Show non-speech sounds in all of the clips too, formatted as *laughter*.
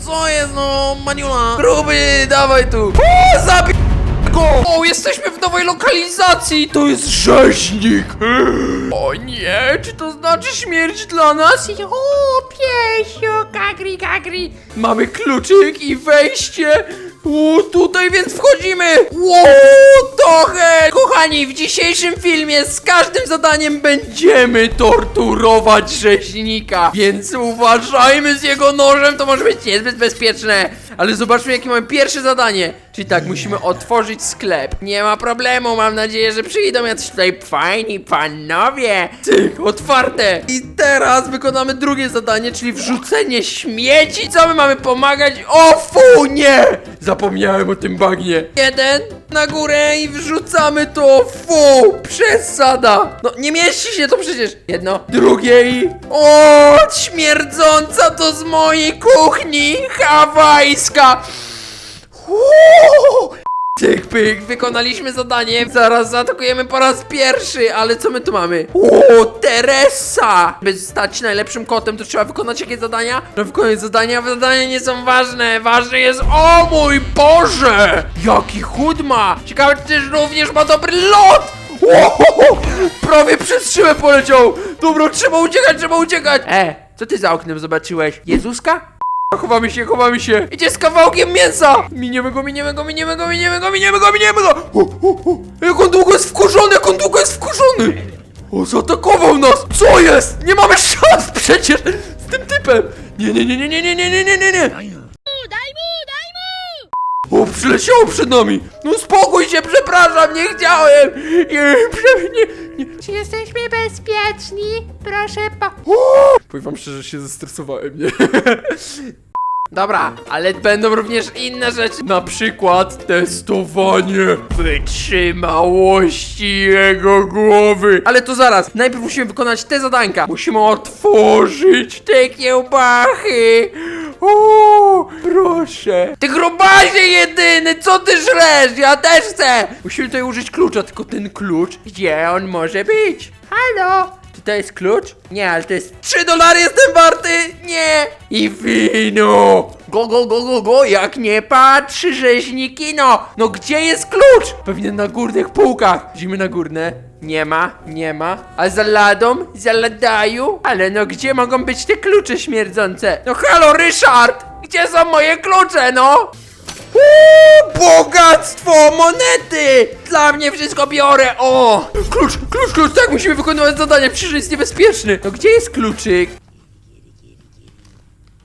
co jest, no, Maniula? Gruby, dawaj tu. O, zabij go! O, jesteśmy w nowej lokalizacji! To jest rzeźnik! O nie, czy to znaczy śmierć dla nas? O, piesio, gagri, gagri! Mamy kluczyk i wejście! O, tutaj więc wchodzimy! Ło, trochę! Kochani, w dzisiejszym filmie z każdym zadaniem będziemy torturować rzeźnika, więc uważajmy z jego nożem, to może być niezbyt bezpieczne. Ale zobaczmy, jakie mamy pierwsze zadanie. Czyli tak, musimy otworzyć sklep. Nie ma problemu, mam nadzieję, że przyjdą jacyś tutaj fajni panowie. Cyk, otwarte. I teraz wykonamy drugie zadanie, czyli wrzucenie śmieci. Co my mamy pomagać? O fu, nie! Zapomniałem o tym bagnie. Jeden na górę i wrzucamy to. Fu, przesada. No, nie mieści się to przecież. Jedno, drugie i... O, śmierdząca to z mojej kuchni hawajska. Tyk pyk, wykonaliśmy zadanie, zaraz zaatakujemy po raz pierwszy, ale co my tu mamy? O, Teresa! By stać najlepszym kotem, to trzeba wykonać jakieś zadania? Trzeba wykonać zadania, zadania nie są ważne, ważny jest, o mój Boże! Jaki chód ma! Ciekawe, czy też również ma dobry lot! Ohoho! Prawie przez szybę poleciał! Dobra, trzeba uciekać, trzeba uciekać! E, co ty za oknem zobaczyłeś? Jezuska? Chowamy się, chowamy się! Idzie z kawałkiem mięsa! Miniemy go, miniemy go, miniemy go, miniemy go, miniemy go, miniemy go! Jak on długo jest wkurzony, jak on długo jest wkurzony! O, zaatakował nas! Co jest? Nie mamy szans przecież z tym typem! Nie, nie, nie, nie, nie, nie, nie, nie, nie, nie, przyleciało przed nami! No spokój się, przepraszam, nie chciałem! Nie, prze, nie, nie. Czy jesteśmy bezpieczni? Proszę po... Powiem wam szczerze, że się zestresowałem, nie? *laughs* Dobra, ale będą również inne rzeczy. Na przykład testowanie wytrzymałości jego głowy. Ale to zaraz. Najpierw musimy wykonać te zadanka. Musimy otworzyć te kiełbachy. O, proszę. Ty grubasie jedyny, co ty żresz? Ja też chcę. Musimy tutaj użyć klucza, tylko ten klucz, gdzie on może być? Halo? Czy to jest klucz? Nie, ale to jest 3 dolary jestem warty! Nie! I wino! Go, go, go, go, go, jak nie patrzy rzeźniki, no! No gdzie jest klucz? Pewnie na górnych półkach. Idziemy na górne. Nie ma, nie ma. A za ladą? Za ladaju? Ale no gdzie mogą być te klucze śmierdzące? No halo, Ryszard! Gdzie są moje klucze, no? Bogactwo, monety! Dla mnie wszystko biorę, o! Klucz, klucz, klucz, tak, musimy wykonywać zadania, przecież jest niebezpieczny. No gdzie jest kluczyk?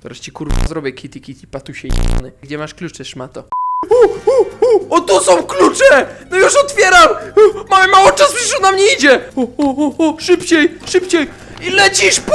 Teraz ci kurwa zrobię kitty kitty patusie jebany. Gdzie masz klucze, szmato? U, u, u, o tu są klucze! No już otwieram! Mamy mało czasu, przecież on nam nie idzie! O, o, o, o, szybciej, szybciej! I lecisz, pu!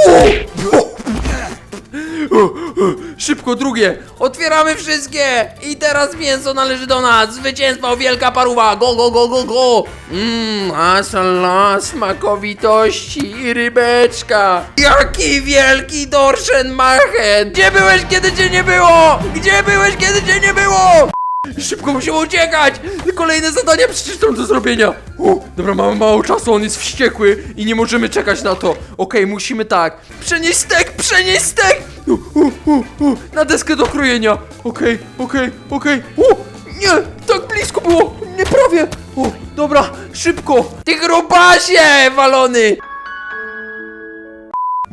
Szybko, drugie! Otwieramy wszystkie! I teraz mięso należy do nas! Zwycięstwo, wielka paruwa! Go, go, go, go, go! Mmm, masala, smakowitości i rybeczka! Jaki wielki dorszen machen! Gdzie byłeś, kiedy cię nie było? Gdzie byłeś, kiedy cię nie było? Szybko musimy uciekać! Kolejne zadania przecież do zrobienia! O, dobra, mamy mało czasu, on jest wściekły i nie możemy czekać na to. Okej, musimy tak. Przenieść stek, przenieść stek! U, u, u, u, na deskę do krojenia. Okej, okej, okej. O, nie, tak blisko było, nie prawie. O, dobra, szybko. Ty grubasie, walony!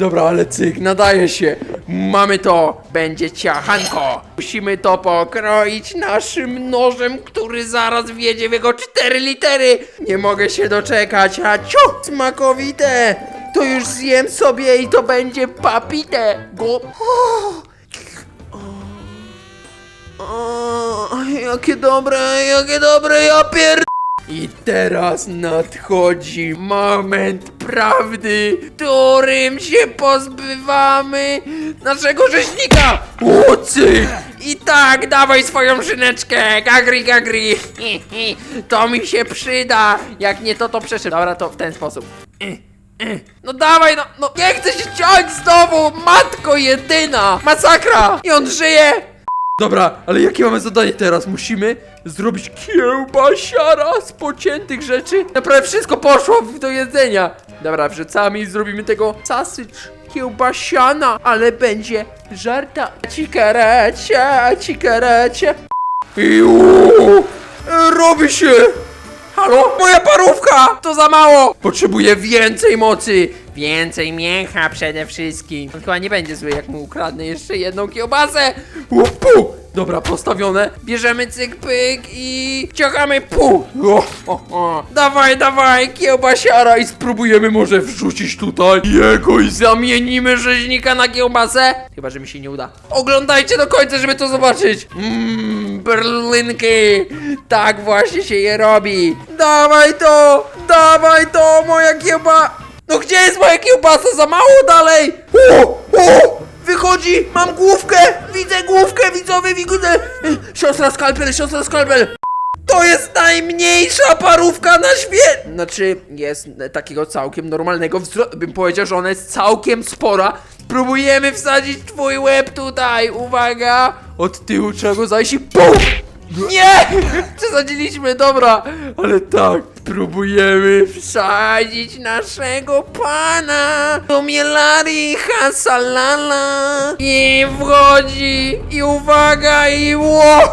Dobra, ale cyk, nadaje się. Mamy to. Będzie ciachanko. Musimy to pokroić naszym nożem, który zaraz wjedzie w jego cztery litery. Nie mogę się doczekać, a ciu, smakowite. To już zjem sobie i to będzie papite. Go... O, jakie dobre, jakie dobre, ja pier... I teraz nadchodzi moment prawdy, którym się pozbywamy naszego rzeźnika! Łucy! I tak, dawaj swoją szyneczkę, gagri, gagri! *laughs* To mi się przyda! Jak nie to, to przeszedł. Dobra, to w ten sposób. No dawaj, no, no nie chcę się ciąć znowu! Matko jedyna! Masakra! I on żyje! Dobra, ale jakie mamy zadanie teraz? Musimy zrobić kiełbasiara z pociętych rzeczy. Naprawdę wszystko poszło do jedzenia. Dobra, wrzucamy i zrobimy tego sasycz. kiełbasiana, ale będzie żarta. Cikaracia, cikaracia. Iu, robi się. Halo? Moja parówka! To za mało! Potrzebuję więcej mocy! Więcej mięcha przede wszystkim. On chyba nie będzie zły, jak mu ukradnę jeszcze jedną kiełbasę. Upu! Dobra, postawione. Bierzemy cyk pyk i ciachamy pu! Dawaj, dawaj, kiełbasiara i spróbujemy może wrzucić tutaj jego i zamienimy rzeźnika na kiełbasę. Chyba, że mi się nie uda. Oglądajcie do końca, żeby to zobaczyć. Mmm, berlinki. Tak właśnie się je robi. Dawaj to, dawaj to, moja kiełba... No gdzie jest moja kiełbasa? Za mało dalej! O! O! Wychodzi! Mam główkę! Widzę główkę, widzowie, widzę! Siostra skalpel, siostra skalpel! To jest najmniejsza parówka na świecie! Znaczy, jest takiego całkiem normalnego wzrostu. Bym powiedział, że ona jest całkiem spora. Próbujemy wsadzić twój łeb tutaj. Uwaga! Od tyłu trzeba go zajść i PUM! Nie! *laughs* Przesadziliśmy, dobra, ale tak, próbujemy wsadzić naszego pana do mielari hasalala i wchodzi i uwaga i ło! *laughs*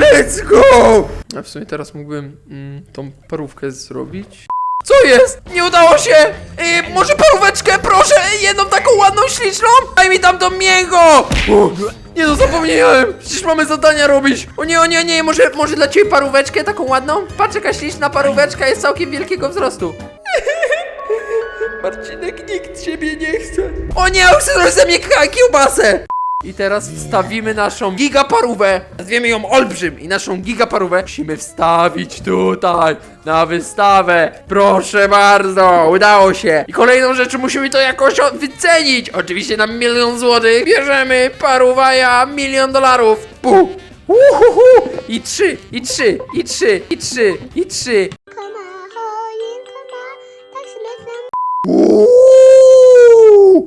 Let's go! A w sumie teraz mógłbym mm, tą parówkę zrobić. Co jest? Nie udało się! Yy, może paróweczkę, proszę! Jedną taką ładną, śliczną! Daj mi tam to mięcho! O, nie no, zapomniałem! Przecież mamy zadania robić! O nie, o nie, o nie, może, może dla ciebie paróweczkę taką ładną? Patrz, jaka śliczna paróweczka jest całkiem wielkiego wzrostu. *laughs* Marcinek, nikt ciebie nie chce. O nie, on chce zrobić ze mnie kiełbasę! I teraz wstawimy naszą gigaparówę. Nazwiemy ją Olbrzym i naszą gigaparówę musimy wstawić tutaj na wystawę. Proszę bardzo, udało się. I kolejną rzeczą musimy to jakoś wycenić. Oczywiście na milion złotych bierzemy paruwaja milion dolarów. Pu. Uhuhu. I trzy, i trzy, i trzy, i trzy, i trzy.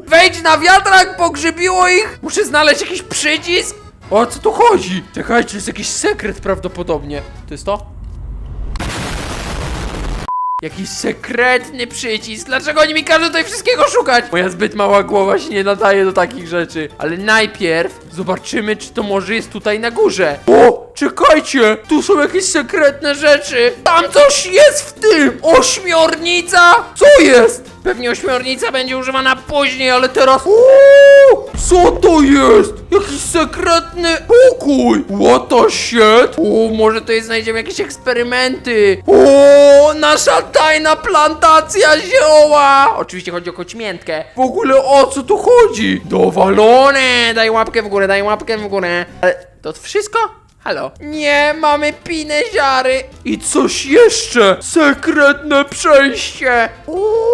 Wejdź na wiatrak, pogrzybiło ich! Muszę znaleźć jakiś przycisk! O co tu chodzi? Czekajcie, jest jakiś sekret prawdopodobnie. To jest to? Jakiś sekretny przycisk. Dlaczego oni mi każą tutaj wszystkiego szukać? Moja zbyt mała głowa się nie nadaje do takich rzeczy. Ale najpierw zobaczymy, czy to może jest tutaj na górze. O! Czekajcie! Tu są jakieś sekretne rzeczy! Tam coś jest w tym! Ośmiornica! Co jest? Pewnie ośmiornica będzie używana później, ale teraz... Uuu, co to jest? Jakiś sekretny pokój! What the shit? O, może tutaj znajdziemy jakieś eksperymenty. O, nasza tajna plantacja zioła! Oczywiście chodzi o koćmiętkę. W ogóle o co tu chodzi? Dowalone! Daj łapkę w górę, daj łapkę w górę. Ale to wszystko? Halo? Nie, mamy pinę ziary. I coś jeszcze! Sekretne przejście! Uuu,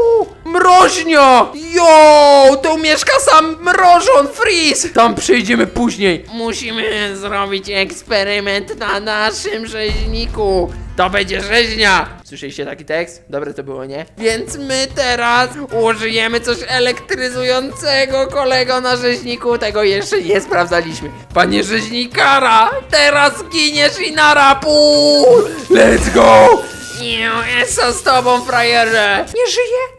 mroźnia! Jo, tu mieszka sam mrożon Freeze! Tam przejdziemy później. Musimy zrobić eksperyment na naszym rzeźniku. To będzie rzeźnia! Słyszeliście taki tekst? Dobre to było, nie? Więc my teraz użyjemy coś elektryzującego, kolego na rzeźniku. Tego jeszcze nie sprawdzaliśmy. Panie rzeźnikara, teraz giniesz i na rapu! Let's go! Nie, Esa z tobą, frajerze! Nie żyje?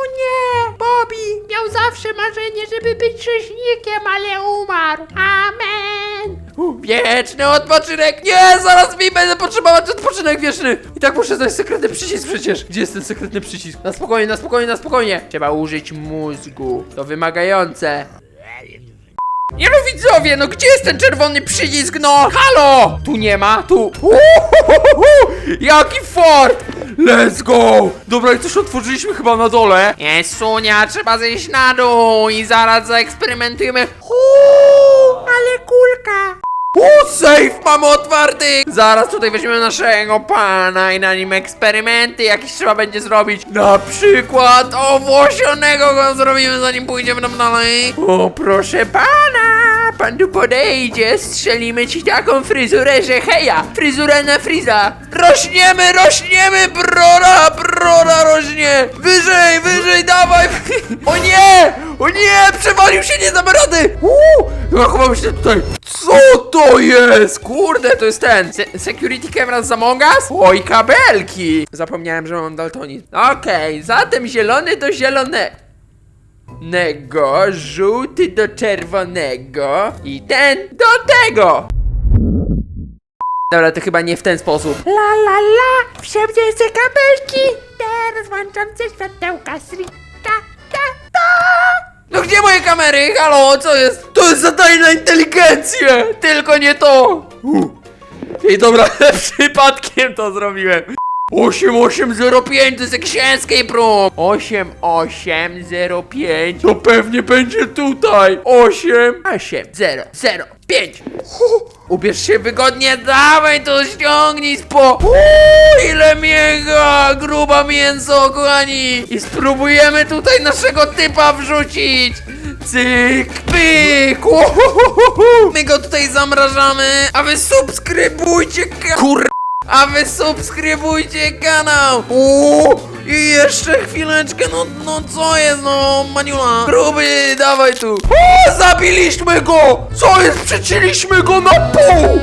O nie, Bobby miał zawsze marzenie, żeby być rzeźnikiem, ale umarł. Amen. Wieczny odpoczynek! Nie, zaraz mi będę potrzebować odpoczynek wieczny! I tak muszę znaleźć sekretny przycisk przecież! Gdzie jest ten sekretny przycisk? Na spokojnie, na spokojnie, na spokojnie! Trzeba użyć mózgu. To wymagające. Nie no widzowie, no gdzie jest ten czerwony przycisk, no? Halo! Tu nie ma, tu... Uhuhuhu! Jaki fort! Let's go! Dobra, i coś otworzyliśmy chyba na dole. Jest sunia, trzeba zejść na dół i zaraz zaeksperymentujemy. Uuu, ale kulka! O, safe mamy otwarty! Zaraz tutaj weźmiemy naszego pana i na nim eksperymenty jakieś trzeba będzie zrobić. Na przykład owłosionego go zrobimy zanim pójdziemy tam dalej. O, proszę pana! Pan tu podejdzie, strzelimy ci taką fryzurę, że heja! Fryzura na friza! Rośniemy, rośniemy, brora, brora rośnie! Wyżej, wyżej, dawaj! *laughs* O nie! O nie! Przewalił się, nie dam rady! Uuu! Ja chowam się tutaj! Co to jest? Kurde, to jest ten. Se security camera z Among Us? Oj, kabelki. Zapomniałem, że mam daltonizm. Okej, zatem zielony do zielone. Nego, żółty do czerwonego i ten do tego. Dobra, to chyba nie w ten sposób. La la la, wszędzie kabelki. Teraz włączące światełka strita, ta, ta. No gdzie moje kamery? Halo, co jest? To jest zadanie inteligencję! Tylko nie to! Uh. Ej, dobra, *laughs* przypadkiem to zrobiłem. 8805 to jest jakiś escape room! 8805 to pewnie będzie tutaj! 8805 Ubierz się wygodnie, dawaj to ściągnij spo... Uuu, ile mięga, gruba mięso, kochani! I spróbujemy tutaj naszego typa wrzucić! Cyk, pyk! Uhuhuhu. My go tutaj zamrażamy, a wy subskrybujcie. Kur... A wy subskrybujcie kanał! Uuu, I jeszcze chwileczkę, no, no co jest, no, Maniula? Gruby, dawaj tu! O, zabiliśmy go! Co jest, przecięliśmy go na pół!